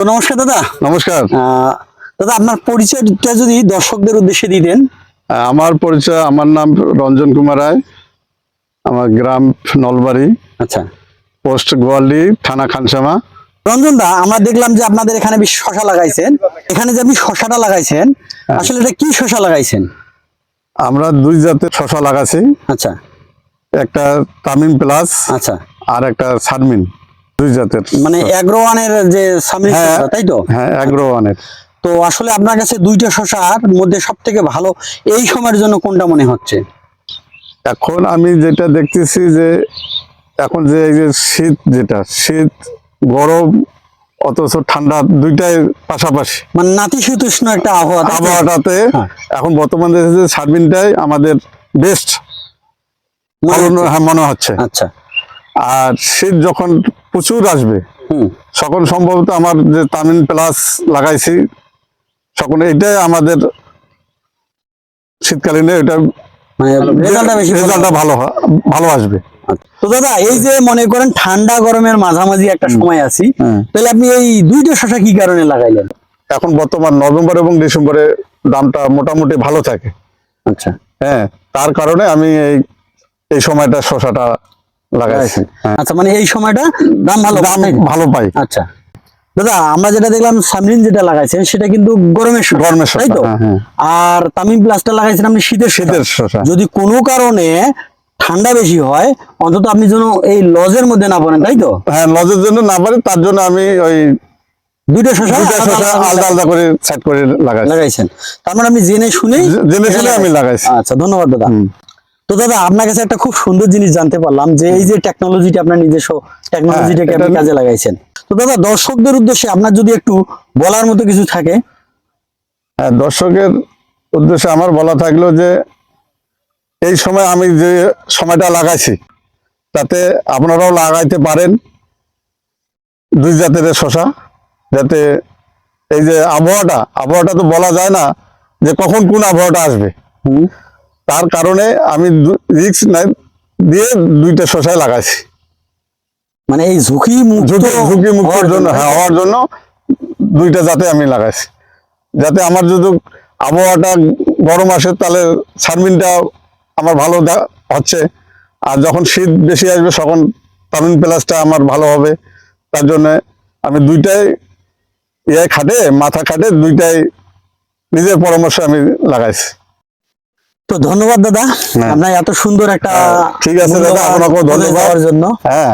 নমস্কার দাদা। নমস্কার। দাদা আপনার পরিচয়টা যদি দর্শকদের উদ্দেশ্যে দিতেন আমার পরিচয় আমার নাম রঞ্জন কুমার রায়। আমার গ্রাম নলবাড়ি। আচ্ছা। পোস্ট গোয়ালি থানা খানসামা। রঞ্জন দা আমরা দেখলাম যে আপনাদের এখানে বেশ শশা লাগাইছেন। এখানে যে আপনি শশাটা লাগাইছেন আসলে এটা কি শশা লাগাইছেন? আমরা দুই জাতের শশা লাগাছি। আচ্ছা। একটা তামিম প্লাস আচ্ছা। আর একটা সারমিন। দুই জাতের মানে অ্যাগ্রোয়ানের যে সামরিক হ্যাঁ। তাই তো? হ্যাঁ অ্যাগ্রোওয়ানের তো আসলে আপনার কাছে দুইটা শশার মধ্যে সব থেকে ভালো এই সময়ের জন্য কোনটা মনে হচ্ছে? এখন আমি যেটা দেখতেছি যে এখন যে এই যে শীত যেটা শীত গরম অথচ ঠান্ডা দুইটাই পাশাপাশি। মানে নাতিশীতোষ্ণ একটা আবহাওয়া আবহাওয়াটাতে হ্যাঁ। এখন বর্তমানে যে সারবিনটাই আমাদের বেস্ট হ্যাঁ মনে হচ্ছে। আচ্ছা। আর শীত যখন প্রচুর আসবে। হুম। সকল সম্ভবত আমার যে তামিল প্লাস লাগাইছি সকল এটাই আমাদের শীতকালীনে এটা মানে রেজাল্টটা ভালো ভালো আসবে। তো দাদা এই যে মনে করেন ঠান্ডা গরমের মাঝামাঝি একটা সময় আছি তাহলে আপনি এই দুইটা শশা কি কারণে লাগাইলেন? এখন বর্তমান নভেম্বর এবং ডিসেম্বরে দামটা মোটামুটি ভালো থাকে। আচ্ছা। হ্যাঁ তার কারণে আমি এই এই সময়টা শশাটা লাগাইছি। হ্যাঁ। আচ্ছা মানে এই সময়টা দাম ভালো দাম ভালো পাই। আচ্ছা। দাদা আমরা যেটা দেখলাম সামরিন যেটা লাগাইছেন সেটা কিন্তু গরমের শসা, গরমের শসা, তাই তো? হ্যাঁ, হ্যাঁ। আর তামিম প্লাসটা লাগাইছেন আপনি শীতের শীতের শসা যদি কোনো কারণে ঠান্ডা বেশি হয় অন্তত আপনি যেন এই লজের মধ্যে না পড়েন তাই তো? হ্যাঁ লজের জন্য না পারি তার জন্য আমি ওই দুইটা শশা আলাদা শসা আলাদা আলাদা করে সেট করে লাগাইছি। লাগাইছেন। তার মানে আপনি জেনে শুনেই জেনে শুনে আমি লাগাইছি। আচ্ছা ধন্যবাদ দাদা। তো দাদা আপনার কাছে একটা খুব সুন্দর জিনিস জানতে পারলাম যে এই যে টেকনোলজিটা আপনার নিজস্ব টেকনোলজিটাকে হ্যাঁ, আপনি কাজে লাগাইছেন। তো দাদা দর্শকদের উদ্দেশ্যে আপনার যদি একটু বলার মতো কিছু থাকে। হ্যাঁ দর্শকের উদ্দেশ্যে আমার বলা থাকল যে এই সময় আমি যে সময়টা লাগাইছি তাতে আপনারাও লাগাইতে পারেন দুই জাতের শশা যাতে এই যে আবহাওয়াটা আবহাওয়াটা তো বলা যায় না যে কখন কোন আবহাওয়াটা আসবে। হুম। তার কারণে আমি রিক্স নাই দিয়ে দুইটা শশায় লাগাইছি। মানে এই ঝুঁকি ঝুঁকি মুক্তর হওয়ার জন্য হ্যাঁ হওয়ার জন্য দুইটা জাতে আমি লাগাইছি। যাতে আমার যদি আবহাওয়াটা গরম আসে তাহলে সারমিনটা আমার ভালো হচ্ছে। আর যখন শীত বেশি আসবে তখন তামিন প্লাসটা আমার ভালো হবে। তার জন্য আমি দুইটাই ইয়ে খাটে মাথা খাটে দুইটাই নিজের পরামর্শ আমি লাগাইছি। তো ধন্যবাদ দাদা হ্যাঁ। আপনার এত সুন্দর একটা ঠিক আছে দাদা, আপনাকে ধন্যবাদ। জন্য হ্যাঁ